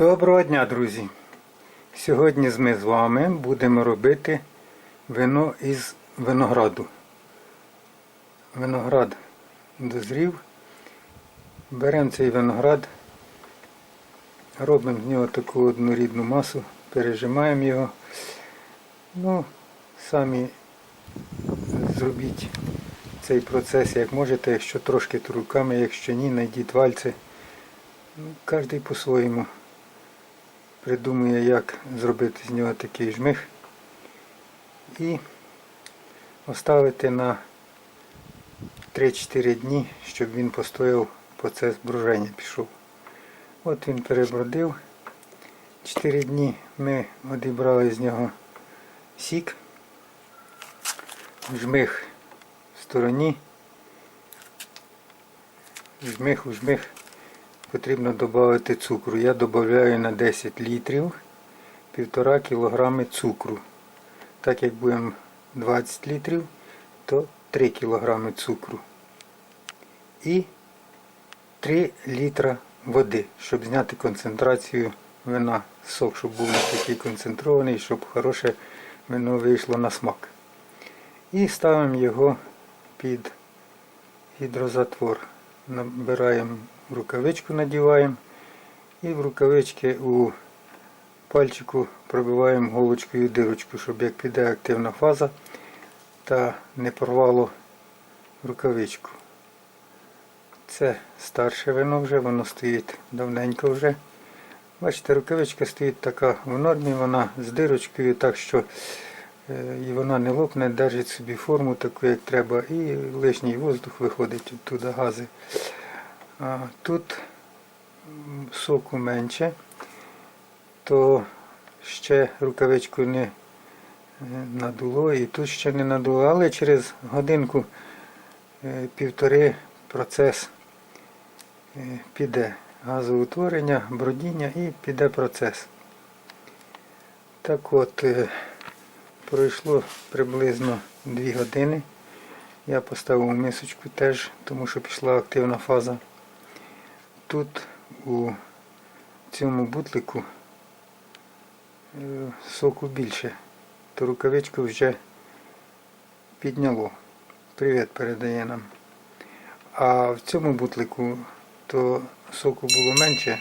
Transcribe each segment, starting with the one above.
Доброго дня, друзі! Сьогодні ми з вами будемо робити вино із винограду. Виноград дозрів. Беремо цей виноград, робимо з нього таку однорідну масу, пережимаємо його. Ну, самі зробіть цей процес як можете, якщо трошки руками, якщо ні, знайдіть вальці. Ну, Кожен по-своєму придумує, як зробити з нього такий жмих і оставити на 3-4 дні, щоб він постояв, процес бруження пішов. От він перебродив. 4 дні ми одібрали з нього сік, жмих в стороні, жмих у жмих потрібно додати цукру. Я додаю на 10 літрів 1,5 кг цукру. Так як будемо 20 літрів, то 3 кг цукру. І 3 літра води, щоб зняти концентрацію вина. Сок, щоб був не такий концентрований, щоб хороше вино вийшло на смак. І ставимо його під гідрозатвор. Набираємо рукавичку надіваємо і в рукавички у пальчику пробиваємо голочкою дирочку, щоб як піде активна фаза та не порвало рукавичку. Це старше вино вже, воно стоїть давненько вже. Бачите, рукавичка стоїть така в нормі, вона з дирочкою, так що е, і вона не лопне, держить собі форму таку, як треба, і лишній воздух виходить оттуда гази. Тут соку менше, то ще рукавичку не е, надуло і тут ще не надуло, але через годинку е, півтори процес е, піде газоутворення, бродіння і піде процес. Так от, пройшло приблизно 2 години. Я поставив мисочку теж, тому що пішла активна фаза. Тут у цьому бутлику е, соку більше, то рукавичку вже підняло. Привіт передає нам. А в цьому бутлику то соку було менше,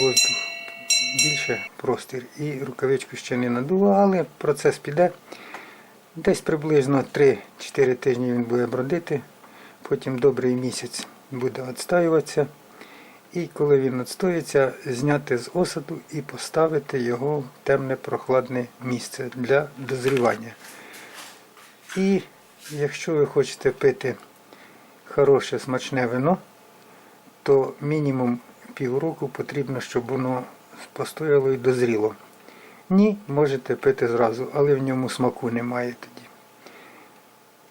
воздух більше простір і рукавичку ще не надуло, але процес піде. Десь приблизно 3-4 тижні він буде бродити, потім добрий місяць буде відстоюватися. І коли він відстоїться, зняти з осаду і поставити його в темне прохладне місце для дозрівання. І якщо ви хочете пити хороше смачне вино, то мінімум півроку потрібно, щоб воно постояло і дозріло. Ні, можете пити зразу, але в ньому смаку немає.